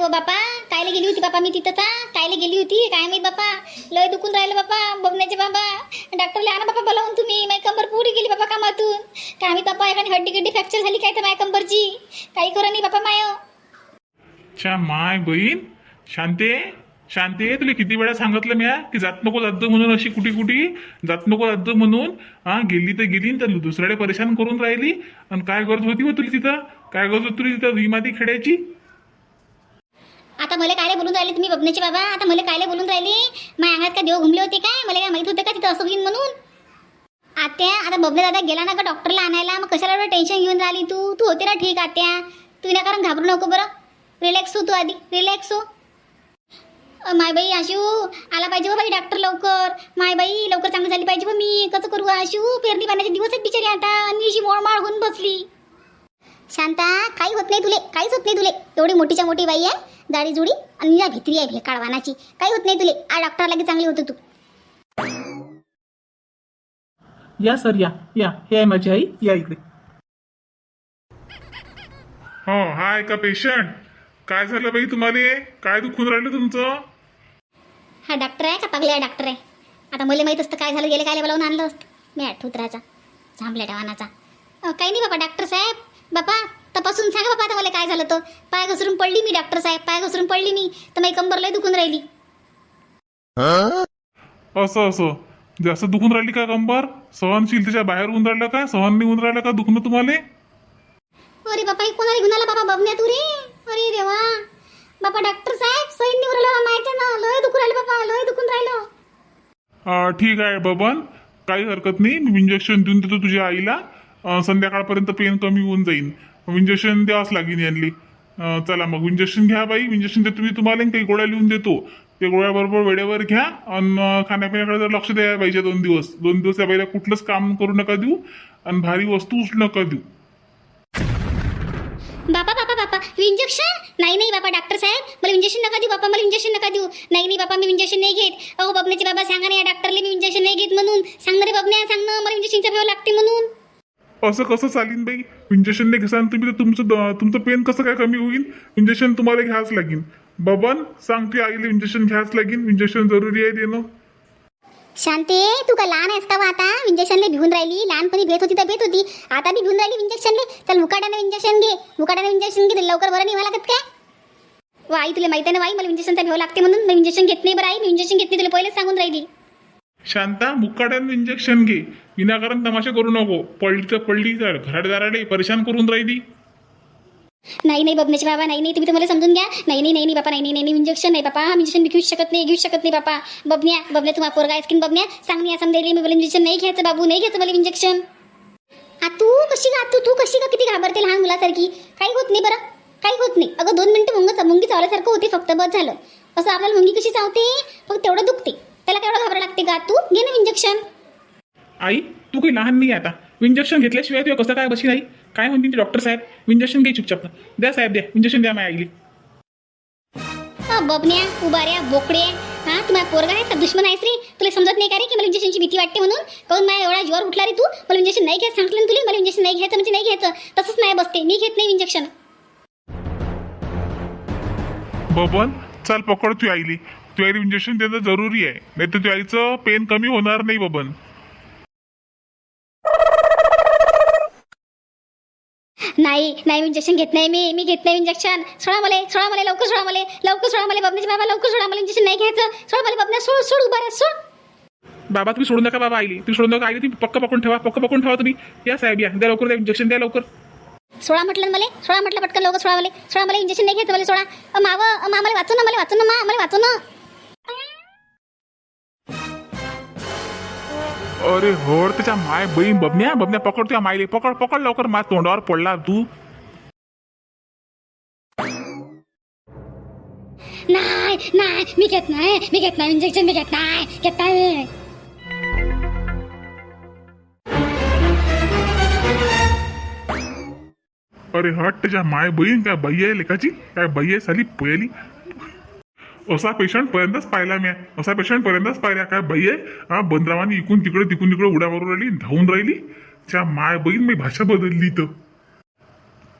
व बापा? कायले गेली होती बापा मी तिथं ता? कायले गेली होती? काय माहीत बापा? लय दुखून राहिलं बापा बघण्याचे बाबा. डॉक्टरला आणा बापा बोलावून तुम्ही. माय कंबर पुरी गेली बापा कामातून. काय मी बापा एखादी हड्डी गड्डी फ्रॅक्चर झाली काय तर माय कंबरची? काही करा नाही बापा माय. च्या माय बहीण? शांते? आहे तुला किती वेळा सांगितलं म्या की जात नको जात म्हणून अशी कुठे कुठे? जात नको जात म्हणून हा गेली तर गेली तर दुसऱ्याकडे परेशान करून राहिली. आणि काय गरज होती हो तुला तिथं? काय गरज होती तुला तिथं? विमाती खेळायची? आता मला कायले बोलून राहिले तुम्ही बबण्याचे बाबा? आता मला कायले बोलून राहिले? माझ्या अंगात काय देव घुमले होते काय? मला काय माहीत होतं का तिथं असं होईन म्हणून? आत्या आता बबले दादा गेला ना का डॉक्टरला आणायला? मग कशाला एवढं टेन्शन घेऊन राहिली तू? तू होते ना ठीक आत्या. तू विनाकारण घाबरू नको बरं. रिलॅक्स हो तू आधी. रिलॅक्स हो. माय बाई आशू आला पाहिजे हो बाई डॉक्टर लवकर. माय बाई लवकर चांगली झाली पाहिजे हो मी. कसं करू हो आशू? पेरणी पाण्याचे दिवस आहेत बिचारी आता. आणि अशी मोळमाळ होऊन बसली. शांता काही होत नाही तुले. काहीच होत नाही तुले. एवढी मोठीच्या मोठी बाई आहे. जाडी जुडी आणि या भित्री आहे भेकाळ वानाची काही होत नाही तुले. आ डॉक्टरला की चांगली होतं तू. या सर या. या. हे आहे माझी आई. या इकडे. हो हाय का पेशंट काय झालं बाई तुम्हाला? काय दुखून राहिलं तुमचं? हा डॉक्टर आहे का? पगल्या डॉक्टर आहे. आता मला माहीत असतं काय झालं गेले काय बोलावून आणलं असतं. मी आठवतराचा झांबल्या टवानाचा अ, काही नाही बाबा डॉक्टर साहेब. बापा तपासून सांगा बाबा आता मला काय झालं तर. पाय घसरून पडली मी डॉक्टर साहेब. पाय घसरून पडली मी. तर माझी कंबर लय दुखून राहिली. असं असं. जास्त दुखून राहिली का कंबर? सहनशीलतेच्या बाहेर होऊन राहिलं का? सहन नाही होऊन राहिलं का दुखणं तुम्हाला? अरे बापा हे कोणाला घेऊन आला बाबा? बबन्या तू रे? अरे देवा. बापा डॉक्टर साहेब सैन निवडलं राहिलं. माहिती ना लय दुखून राहिलं बापा लय दुखून राहिलं. अं, ठीक आहे बबन. काही हरकत नाही. मी इंजेक्शन देऊन देतो तुझ्या आईला. अं, संध्याकाळपर्यंत पेन कमी होऊन जाईल इंजेक्शन द्यावंच लागेल यांनी. चला मग इंजेक्शन घ्या बाई. इंजेक्शन देतो मी तुम्हाला काही गोळ्या लिहून देतो. ते गोळ्याबरोबर वेळेवर घ्या. आणि खाण्यापिण्याकडे जर लक्ष द्यायला पाहिजे दोन दिवस. दोन दिवस या बाईला कुठलंच काम करू नका देऊ. आणि भारी वस्तू उचलू नका देऊ. बापा बापा बापा. इंजेक्शन नाही नाही बापा डॉक्टर साहेब. मला इंजेक्शन नका देऊ बापा. मला इंजेक्शन नका देऊ. नाही नाही बापा मी इंजेक्शन नाही घेत. अहो बबनेचे बाबा सांगा ना या डॉक्टरला मी इंजेक्शन नाही घेत म्हणून. सांग ना रे बबन्या सांग ना. मला इंजेक्शनचा भेव लागते म्हणून. असं कसं चालीन बाई? इंजेक्शन नाही घेसान तुम्ही तर तुमचं तुमचं पेन कसं काय कमी होईल इंजेक्शन तुम्हाला घ्यावंच लागेल बबन सांग तू आईला इंजेक्शन घ्यावंच लागेल इंजेक्शन जरुरी आहे देणं. शांते तू का लहान आहेस का बा आता? इंजेक्शनले भिवून राहिली. लहानपणी भेट होती तर भेट होती. आता बी भिवून राहिली इंजेक्शनले चल मुकाट्यानं इंजेक्शन घे. मुकाट्यानं इंजेक्शन घे. लवकर बरं नाही मला लागत काय? वा आई तुला माहिती आहे ना बाई मला इंजेक्शनचा भेव लागते म्हणून. मी इंजेक्शन घेत नाही बरं आई. मी इंजेक्शन घेत नाही तुला पहिलेच सांगून राहिली. शांता मुकाट्यानं इंजेक्शन घे. विनाकारण तमाशा करू नको. पडली तर पडली तर घराटदाराडे परेशान करून राहिली. नाही नाही बबण्याचे बाबा नाही नाही तुम्ही तर मला समजून घ्या. नाही नाही नाही नाही बापा नाही नाही नाही इंजेक्शन नाही बापा. इंजेक्शन घेऊ शकत नाही घेऊ शकत नाही बापा. बबन्या बबन्या तुम्हाला पोरगा आईस्क्रीम बबन्या. सांग मी समजायला मी मला इंजेक्शन नाही घ्यायचं बाबू नाही घ्यायचं मला इंजेक्शन आ तू कशी का तू तू कशी का किती घाबरते लहान मुलासारखी? काही होत नाही बरं. काही होत नाही. अगं दोन मिनटं मुंग मुंगी चावल्यासारखं होते फक्त बस झालं. असं आपल्याला मुंगी कशी चावते? फक्त तेवढं दुखते. त्याला केवढं घाबरा लागते का तू? घे ना इंजेक्शन आई तू काही लहान नाही आता. इंजेक्शन घेतल्याशिवाय तुला कसं काय बशी नाही काय म्हणते ते डॉक्टर साहेब? इंजेक्शन घे चुपचाप. द्या साहेब द्या. इंजेक्शन द्या माझ्या आईला. बबन्या उभाऱ्या बोकड्या हा तुम्हाला पोरगा आहे दुश्मन आहेस रे. तुला समजत नाही का रे की मला इंजेक्शनची भीती वाटते म्हणून? काऊन माझ्या एवढा जीवर उठला रे तू? मला इंजेक्शन नाही घ्यायचं सांगितलं ना तुला? मला इंजेक्शन नाही घ्यायचं म्हणजे नाही घ्यायचं. तसंच नाही बसते. मी घेत नाही इंजेक्शन बबन चल पकड तू आईली. तू आईला इंजेक्शन देणं जरुरी आहे. नाही तर तू आईचं पेन कमी होणार नाही बबन. नाही नाही इंजेक्शन घेत नाही. मी मी घेत नाही इंजेक्शन सोडा मला सोडा मला लवकर सोडा मला. लवकर सोडा मला बबण्याचे बाबा लवकर सोडा मला इंजेक्शन नाही घ्यायचं. सोडा मला बबन्या सोड सोड उभा रे सोड. बाबा तुम्ही सोडून नका बाबा आईली. तुम्ही सोडून नका. आईली तुम्ही पक्क पकडून ठेवा. पक्क पकडून ठेवा तुम्ही. या साहेब या. द्या लवकर द्या इंजेक्शन द्या लवकर. सोडा म्हटलं मला? सोडा म्हटलं पटकन लवकर सोडा मला सोडा मला इंजेक्शन नाही घ्यायचं मला सोडा अ, माव अ, मा मला वाचून ना मला वाचून ना मा मला वाचून ना. अरे होर त्याच्या माय बहीण बबन्या बबन्या पकड तुझ्या मायले पकड पकड लवकर मा तोंडावर पडला तू. नाही नाही मी घेत नाही मी घेत नाही इंजेक्शन मी घेत नाही घेत नाही अरे हट त्याच्या माय बहीण काय बाई आहे लेखाची काय बाई आहे साली पहिली असा पेशंट पर्यंतच पाहिला मी. असा पेशंट पर्यंतच पाहिला. काय बाई आहे? हा बंदरावानी इकून तिकडे तिकून तिकडे उड्या मारून राहिली धावून राहिली. त्या माय बहीण मी भाषा बदलली तर.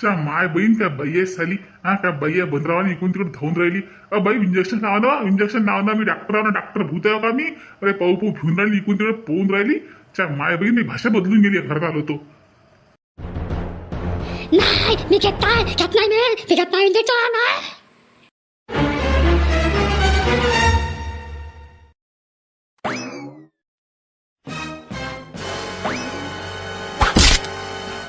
च्या माय बहीण काय बाई आहे साली? हा काय बाई आहे? बंदरावानी इकून तिकडे धावून राहिली. अ बाई इंजेक्शन लावा ना इंजेक्शन लावा ना मी डॉक्टर ना डॉक्टर भूत आहे का मी? अरे पाऊ पाऊ भिवून राहिली इकून तिकडे पोहून राहिली. च्या माय बहीण मी भाषा बदलून गेली घरात आलो तो. नाही मी घेत नाही घेत नाही मी मी घेत नाही इंजेक्शन नाही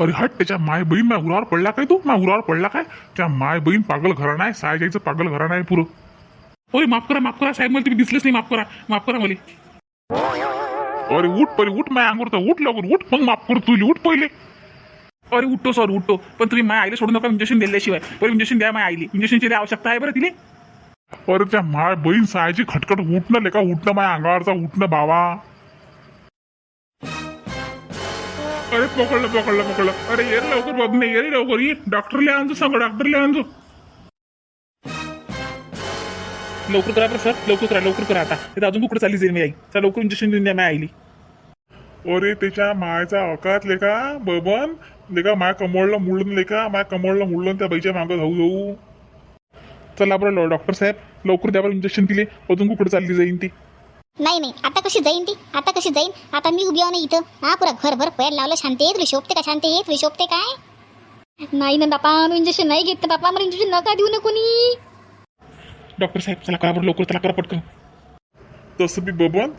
अरे हट त्याच्या माय बहीण माझ्या उरावर पडला काय तू? माझ्या उरावर पडला काय? त्या माय बहीण पागल घराणं आहे सायजायचं पागल घराणं आहे पुरं. होय माफ करा माफ करा साहेब मला तुम्ही दिसलेच नाही माफ करा माफ करा मला. अरे उठ पहिले उठ माझ्या अंगवर तर उठ लवकर उठ मग माफ कर तुला उठ पहिले. अरे उठतो सर उठतो पण तुम्ही माझ्या आईला सोडू नका इंजेक्शन दिल्याशिवाय. बरं इंजेक्शन द्या माझ्या आईली. इंजेक्शनची द्या आवश्यकता आहे बरं तिने अरे त्या माय बहीण सायची खटखट उठणं लेका उठणं माझ्या अंगावरचा उठणं बाबा. अरे पकडलं पकडलं पकडलं. अरे ये रे लवकर बघ नाही ये रे लवकर. ये डॉक्टरला आणतो सांग डॉक्टरला आणतो लवकर करा बरं सर. लवकर करा लवकर करा आता. तिथं अजून कुठे चालली जाईल मी आई. चला लवकर इंजेक्शन देऊन द्या माझ्या आईली. अरे त्याच्या मायचा अकात लेका बबन. लेका माय कमळला मुळून लेका माय कमळला मुळून त्या बाईच्या मागं जाऊ जाऊ चला बरं डॉक्टर साहेब लवकर द्या बरं इंजेक्शन दिले अजून कुठे चालली जाईन ती? नाही नाही. आता कशी जाईन ती? आता कशी जाईन? आता मी उभी आहे ना इथं. हा पुरा घरभर पैर लावलं. शांती आहे तुला शोभते का? शांती आहे तुला शोभते काय? नाही ना बापा मी इंजेक्शन नाही घेत. बापा मला इंजेक्शन नका देऊ ना कोणी. डॉक्टर साहेब चला करा बरं लवकर? चला करा पटकन. तसं बी बबन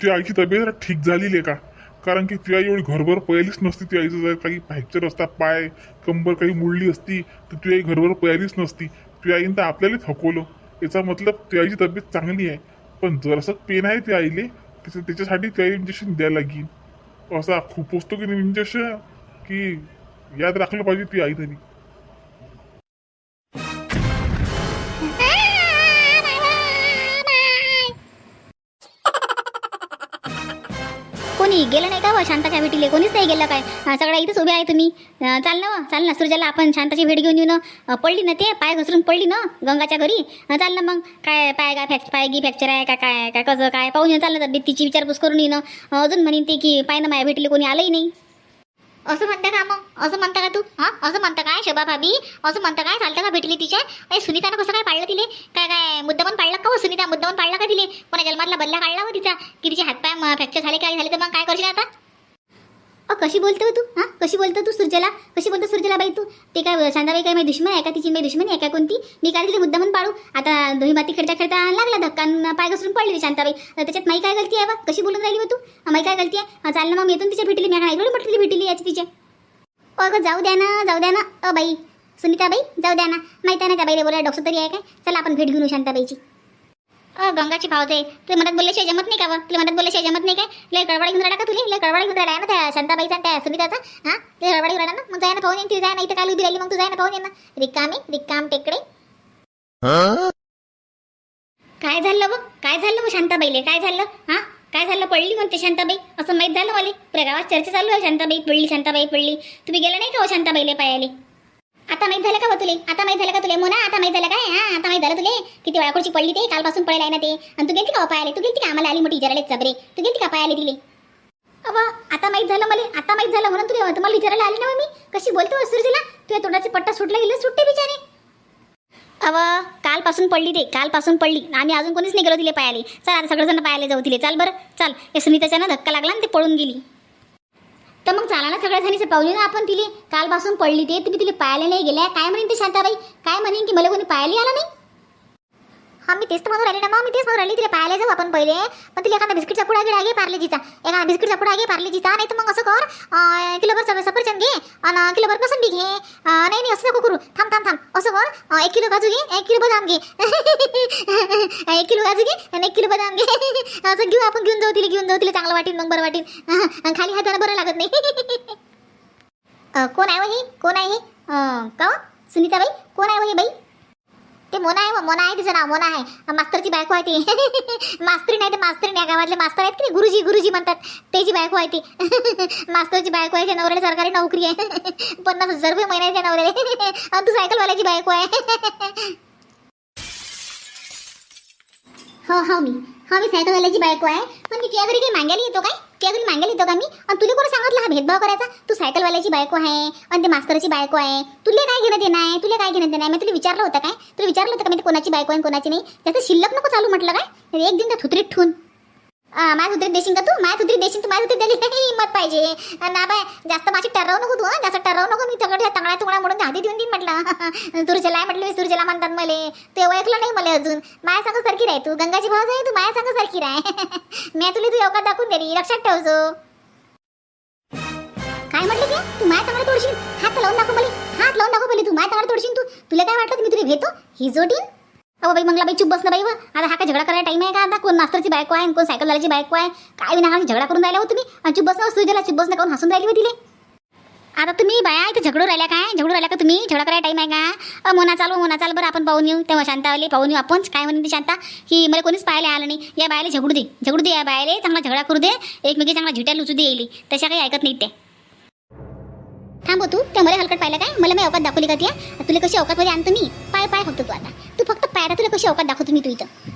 ती आईची तब्येत ठीक झाली लेका कारण की ती आई एवढी घरभर पयालीच नसती ती आईचं जर काही फ्रॅक्चर असता पाय कंबर काही मुडली असती तर ती आई घरभर पयालीच नसती. ती आईनं तर आपल्याला थकवलं. याचा मतलब ती आईची तब्येत चांगली आहे. पण जरासं पेन आहे ती आईले त्याच्या त्याच्यासाठी ती आई इंजेक्शन द्यायला लागेल. असा खूप असतो की नाही इंजेक्शन की याद राखलं पाहिजे ती आई तरी. कोणी गेलं नाही का व शांताच्या भेटीले? कोणीच नाही गेलं काय? सगळ्या इथंच उभे आहे तुम्ही. चाल ना चाल ना. सुरजाला आपण शांताची भेट घेऊन येऊ ना. पडली ना ते? पाय घसरून पडली ना गंगाच्या घरी? चाल ना मग. काय पाय काय फ्रॅक्च पाय गी फ्रॅक्चर आहे का काय? काय कसं काय? पाहून येऊन चाललं तर तिची विचारपूस करून येणं अजून म्हणेन ते की पाय ना माझ्या भेटीले कोणी आलंही नाही. असं म्हणता का मग? असं म्हणता का तू? हा? असं म्हणता काय शोभा भाभी? असं म्हणता काय? चालतं का भेटली तिच्या? अरे सुनीतानं कसं काय पाळलं तिले? काय काय मुद्दामन पाळलं का हो सुनीता? मुद्दामन पाळलं का तिले? कोणा जन्मातला बल्ला काढला हो तिचा? की तिचे हातपाय फ्रॅक्चर झाले काय झाले तर मग काय करशील आता? अ कशी बोलतो तू? हा? कशी बोलतो तू सुरजेला? कशी बोलतो सुरजेला बाई तू? ते काय शांताबाई काय माझी दुश्मन आहे का? तिची माझी दुश्मन आहे का कोणती? मी काय तिला म्हणून पाडू आता दोही माती खेळता खेळता लागला धक्का पाय घसरून पडली शांताबाई. त्याच्यात माई काय गलती आहे बा? कशी बोलून राहिली मग तू? माई काय गलती आहे? चाल ना मग येतो ना तिच्या भेटली. मी काय ऐकलं म्हटली भेटली याची तिच्या. अगं जाऊ द्या ना जाऊ द्या ना. अ बाई. सुनीताबाई जाऊ द्या ना. माहिती आहे ना त्या बाईला बोला डॉक्टर तरी आहे काय? चला आपण भेट घेऊन येऊ शांताबाईची. अ गंगाची भावजे तुला मनात बोलल्याशिवाय जमत नाही का बा तुला मनात बोलल्याशिवाय जमत नाही काय? लय गडबड घेऊन राहिला का तुला? लय गडबड घेऊन राहिला ना त्या शांताबाईचा आणि त्या सुनीताचा? हा? ते गडबड घेऊन राहिला ना. मग जाय ना पाहून येईन ती जाय ना. इथं उभी राहिली मग तू जाय ना पाहून ये ना. रिकामी रिकाम टेकडे. काय झालं बघ काय झालं मग शांताबाईले? काय झालं? हा? काय झालं? पडली म्हणते शांताबाई. असं माहीत झालं मला? पुऱ्या गावात चर्चा चालू आहे शांताबाई. पडली शांताबाई पडली. तुम्ही गेला नाही का हो शांताबाईले पायाले? आता माहीत झालं का तुले? आता माहीत झालं का तुले मोना? आता माहीत झालं काय? हा आता माहीत झालं तुले? किती वेळाकडची पडली ते? कालपासून पडेल आहे ना ते. आणि तू गेलती का पाय आले तू गेलती का आम्हाला आली मोठी विचारायला चबरे तू गेलती का पायाले दिले अबा आता माहीत झालं मला. आता माहीत झालं म्हणून तुला तुम्हाला विचारायला आली ना मी? कशी बोलतो सुरजीला? तुझ्या तोंडाचे पट्टा सुटला गेलं सुट्टे बिचारे. अव कालपासून पडली ते. कालपासून पडली. आम्ही अजून कोणीच नाही गेलो तिले पायाले. चल आता सगळेजण पायाले जाऊ तिले. चाल बरं. चाल. या सुनीताच्या ना धक्का लागला आणि ते पळून गेली. तर मग चाला ना सगळ्या जणीचं पावली ना आपण तिले कालपासून पडली ते. तुम्ही तिला पाहायला नाही गेल्या. काय म्हणेन ते शांताबाई? काय म्हणेन की मला कोणी पाहायला आला नाही? हा मी तेच तर म्हणून राहिले ना मग. मी तेच म्हणून राहिली. तिला पाहायला जाऊ आपण पहिले. पण तिला एखादा बिस्किटचा पुडा घे घे पार्लेजीचा एखादा बिस्किटचा पुडा घे पार्लेजीचा नाही तर मग असं कर अं, किलोभर सफर सफरचंद घे आणि किलोभर पसंती घे. अं, नाही नाही असं नको करू. थांब थांब थांब. असं कर अं, एक किलो काजू घे एक किलो बदाम घे. एक किलो काजू घे आणि एक किलो बदाम घे. असं घेऊ आपण घेऊन जाऊ तिला घेऊन जाऊ तिला. चांगलं वाटेल मग बरं वाटेल. खाली हाताला बरं लागत नाही. कोण आहे वही ही? कोण आहे हे? का हो? सुनीताबाई? कोण आहे वही ही बाई? ते मोना आहे मोना आहे तिचं नाव मोना आहे. मास्तरची बायको आहे ती. मास्तरी नाही ते मास्तरी नाही. गावातले मास्तर आहेत की नाही, गुरुजी गुरुजी म्हणतात. त्याची बायको आहे ती. मास्तरची बायको आहे त्या नवऱ्याला सरकारी नोकरी आहे. पन्नास हजार रुपये महिन्याच्या नवऱ्याला. आणि तू सायकलवाल्याची बायको आहे. हो हो मी. हो मी सायकलवाल्याची बायको आहे. पण मी तुझ्या घरी काही मागायला येतो काय? की अजून मागायला येतो का मी. आणि तुला कोणी सांगितलं हा भेदभाव करायचा? तू सायकलवाल्याची बायको आहे आणि ते मास्तरची बायको आहे. तुला काय घेणं देणं आहे? तुला काय घेणं देणं आहे? मी तुला विचारलं होतं काय? तुला विचारलं होतं का मी कोणाची बायको आहे आणि कोणाची नाही? त्याचं शिल्लक नको चालू म्हटलं काय? एक दिन त्या थुत्रीत ठेवून माय सुत्रीत देशील का तू? माय सुत्रीत देशील तू माझ्या सुत्रीत दिली. हिंमत पाहिजे. ना बाय जास्त माझी टरव नको तू जास्त टरव नको मी तकडे तंगडा तुंगड्या म्हणून हाती देऊन देईन म्हटलं. तुरचेला म्हटलं मी तुरचेला म्हणतात मले. ते ओळखलं नाही मला अजून. माया सांग सारखी राय तू. गंगाची भाव आहे तू माया सांग सारखी राय. मी तुला तू अवकात दाखवून दिली. लक्षात ठेवजो. काय म्हटलं ते? तू माया तंगड्या तोडशील. हात लावून दाखव मला. हात लावून दाखव मला तू. माया तंगड्या तोडशील तू. तुला काय वाटलं मी तुला घेतो? ही जोडीन अहो बाई मंगला बाई चुप बस ना बाई हो. आता हा काय झगडा करायला टाईम आहे का आता? कोण मास्तरची बायको आहे कोण सायकलवाल्याची बायको आहे? काय विना झगडा करून राहिला हो तुम्ही? आणि चुप बस ना हो, सुजला चुप बस ना काऊन हसून राहिली हो तिले? आता तुम्ही बाया इथे झगडू राहिल्या काय? झगडू राहिल्या का तुम्ही? झगडा करायला टाईम आहे का? मोना चालू मोना चाल बरं आपण पाहून येऊ. तेव्हा शांतावाले पाहून येऊ आपण. काय म्हणते शांता? की मला कोणीच पाहायला आलं नाही. या बायाला झगडू दे झगडू दे या बायाला. चांगला झगडा करू दे. एकमेकी चांगला झिट्या लुचू दे येईल तशा काही ऐकत नाही ते. थांब हो तू त्या मला हलकट पाहिलं काय? मला मी अवकात दाखवली का तुला कशी अवकातमध्ये आणतो मी? पाय पाय फक्त तू आता. तू फक्त पायरा तुला कशी अवकात दाखवतो मी तू इथं?